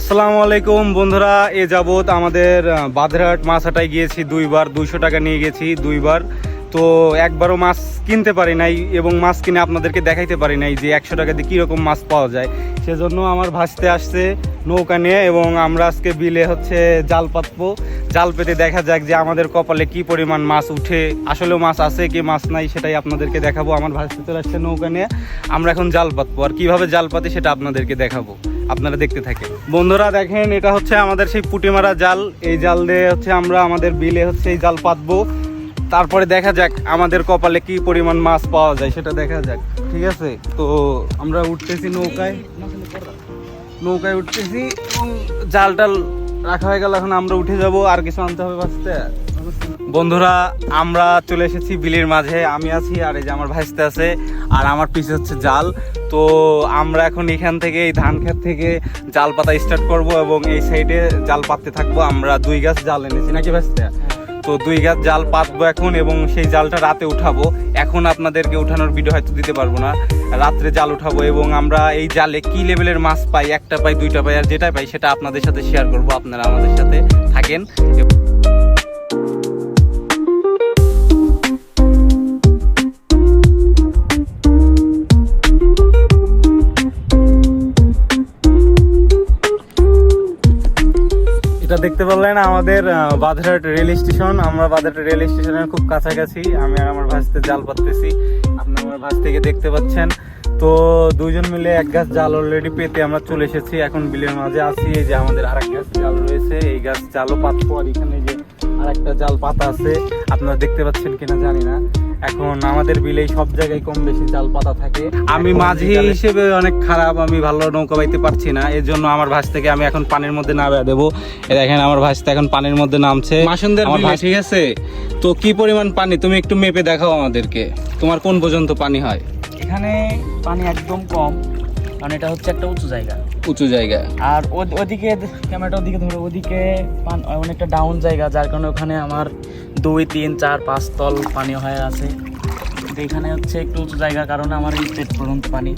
আসসালামু আলাইকুম বন্ধুরা, এ যাবৎ আমাদের বাধেরহাট মাছ হাটায় গিয়েছি, দুইবার দুইশো টাকা নিয়ে গেছি, দুইবার। তো একবারও মাছ কিনতে পারি নাই এবং মাছ কিনে আপনাদেরকে দেখাইতে পারি নাই যে একশো টাকা দিয়ে কীরকম মাছ পাওয়া যায়। সেজন্য আমার ভাসতে আসছে নৌকা নিয়ে এবং আমরা আজকে বিলে হচ্ছে জাল পাতবো। জাল পেতে দেখা যাক যে আমাদের কপালে কি পরিমাণ মাছ উঠে, আসলেও মাছ আছে কি মাছ নাই সেটাই আপনাদেরকে দেখাবো। আমার ভাসতে চলে আসছে নৌকা নিয়ে, আমরা এখন জাল পাতবো। আর কীভাবে জাল পাতি সেটা আপনাদেরকে দেখাবো। আপনারা দেখতে থাকেন। বন্ধুরা দেখেন, এটা হচ্ছে আমাদের সেই পুঁটি মারা জাল। এই জাল দিয়ে হচ্ছে আমরা আমাদের বিলে হচ্ছে এই জাল পাতবো। তারপরে দেখা যাক আমাদের কপালে কি পরিমাণ মাছ পাওয়া যায়, সেটা দেখা যাক। ঠিক আছে? তো আমরা উঠতেছি নৌকায়। নৌকায় উঠতেছি এবং জাল টাল রাখা হয়ে গেল, এখন আমরা উঠে যাব। আর কিছু আনতে হবে বাঁচতে? বন্ধুরা, আমরা চলে এসেছি বিলের মাঝে। আমি আছি আর এই যে আমার ভাইস্তে আছে, আর আমার পিছে হচ্ছে জাল। তো আমরা এখন এখান থেকে, এই ধান খেত থেকে জাল পাতা স্টার্ট করব এবং এই সাইডে জাল পাততে থাকব। আমরা দুই গাছ জাল এনেছি, নাকি ভাইস্তে? তো দুই গাছ জাল পাতবো এখন এবং সেই জালটা রাতে উঠাবো। এখন আপনাদেরকে উঠানোর ভিডিও হয়তো দিতে পারব না। রাত্রে জাল উঠাবো এবং আমরা এই জালে কি লেভেলের মাছ পাই, একটা পাই, দুইটা পাই, আর যেটা পাই সেটা আপনাদের সাথে শেয়ার করব। আপনারা আমাদের সাথে থাকেন। এটা দেখতে পারলেন আমাদের বাধারহাট রেল স্টেশন। আমরা বাধারহাট রেল স্টেশনের খুব কাছাকাছি। আমি আর আমার ভাসতে জাল পাততেছি। আপনি আমার ভাস থেকে দেখতে পাচ্ছেন। তো দুইজন মিলে এক গাছ জাল অলরেডি পেতে আমরা চলে এসেছি। এখন বিলের মাঝে আছি। এই যে আমাদের আর এক গাছ জাল রয়েছে। এই গাছ জালও পাতবো আর এখানে যে আরেকটা জাল পাতা আছে আপনারা দেখতে পাচ্ছেন কিনা জানি না। এখন আমাদের বিলে সব জায়গায় কম বেশি জাল পাতা থাকে। আমি মাঝি হিসেবে অনেক খারাপ আমি ভালো নৌকা বাইতে পারছি না। এর জন্য আমার ভাস থেকে আমি এখন পানির মধ্যে নামে দেবো। দেখেন আমার ভাসতে এখন পানির মধ্যে নামছে। মাসুন্দের আমার ভাই- ঠিক আছে? তো কি পরিমাণ পানি? তুমি একটু মেপে দেখাও আমাদেরকে। তোমার কোন পর্যন্ত পানি হয়? এখানে পানি একদম কম। কারণ এটা হচ্ছে একটা উঁচু জায়গা। উঁচু জায়গা। আর ওদিকে ক্যামেরাটা ওদিকে ধরো ওদিকে অনেকটা ডাউন জায়গা যার কারণে ওখানে আমার দুই তিন চার পাঁচ তল পানি হয়ে আছে। কিন্তু এখানে হচ্ছে একটু উঁচু জায়গা কারণে আমার এই পেট পর্যন্ত পানি।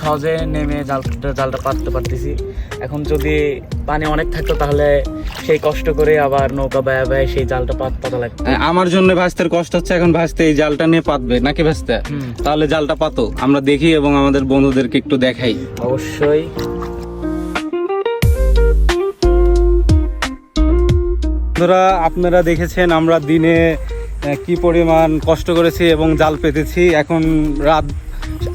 সহজে নেমে জালটা জালটা পাততে পারতেছি। এখন যদি পানি অনেক থাকতো তাহলে সেই কষ্ট করে আবার নৌকা বেয়া বেয়ে সেই জালটা পাত পাতা লাগতো। আমার জন্য ভাসতের কষ্ট হচ্ছে এখন ভাসতে এই জালটা নিয়ে পাতবে নাকি ভাসতে? তাহলে জালটা পাতো আমরা দেখি এবং আমাদের বন্ধুদেরকে একটু দেখাই। অবশ্যই। বন্ধুরা আপনারা দেখেছেন আমরা দিনে কি পরিমাণ কষ্ট করেছি এবং জাল পেতেছি। এখন রাত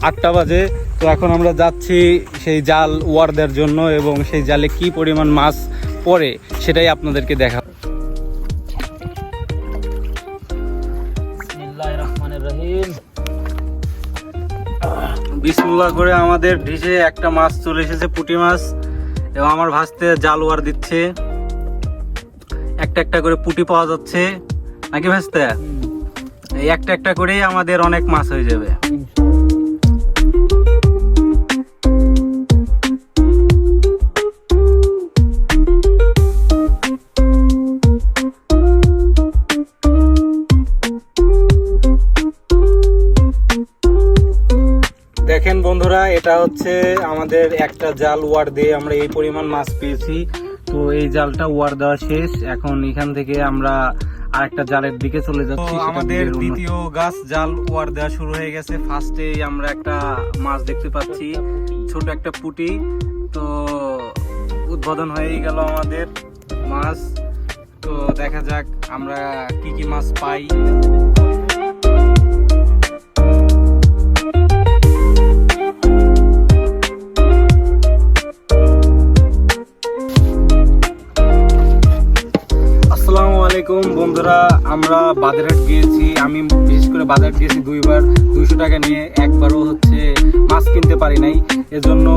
আটটা বাজে। তো এখন আমরা যাচ্ছি সেই জাল ওয়ার দেওয়ার জন্য এবং সেই জালে কি পরিমাণ মাছ পড়ে সেটাই আপনাদেরকে দেখা বিসমুল্লাহ করে আমাদের ডিশে একটা মাছ চলে এসেছে পুটি মাছ এবং আমার ভাসতে জাল ওয়ার দিচ্ছে। একটা একটা করে পুটি পাওয়া যাচ্ছে। নাকি ভাসতে? এই একটা একটা করেই আমাদের অনেক মাছ হয়ে যাবে। দেখেন বন্ধুরা এটা হচ্ছে আমাদের একটা জাল ওয়ার দিয়ে আমরা এই পরিমাণ মাছ পেয়েছি। তো এই জালটা ওয়ার দেওয়া শেষ। এখন এখান থেকে আমরা আরেকটা জালের দিকে চলে যাচ্ছি আমাদের দ্বিতীয় গাছ জাল ওয়ার দেওয়া শুরু হয়ে গেছে। ফার্স্টেই আমরা একটা মাছ দেখতে পাচ্ছি ছোট একটা পুটি। তো উদ্বোধন হয়েই গেল আমাদের মাছ। তো দেখা যাক আমরা কি কি মাছ পাই। আলাইকুম, বন্ধুরা, আমরা বাজারহাট গিয়েছি। আমি বিশেষ করে বাজারহাট গিয়েছি দুইবার। দুইশো টাকা নিয়ে একবারও হচ্ছে মাছ কিনতে পারি নাই। এজন্য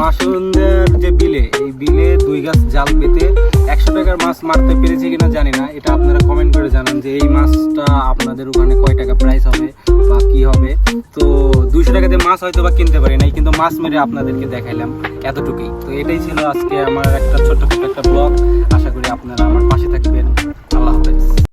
মাসুন্দের যে বিলে, এই বিলে দুই গাছ জাল পেতে একশো টাকার মাছ মারতে পেরেছি কিনা জানি না। এটা আপনারা কমেন্ট করে জানান যে এই মাছটা আপনাদের ওখানে কয় টাকা প্রাইস হবে বা কি হবে। তো দুইশো টাকাতে মাছ হয়তো বা কিনতে পারি নাই, কিন্তু মাছ মেরে আপনাদেরকে দেখাইলাম এতটুকুই। তো এটাই ছিল আজকে আমার একটা ছোট্ট ছোট্ট একটা ব্লগ আশা করি আপনারা আমার পাশে থাকবেন। happens.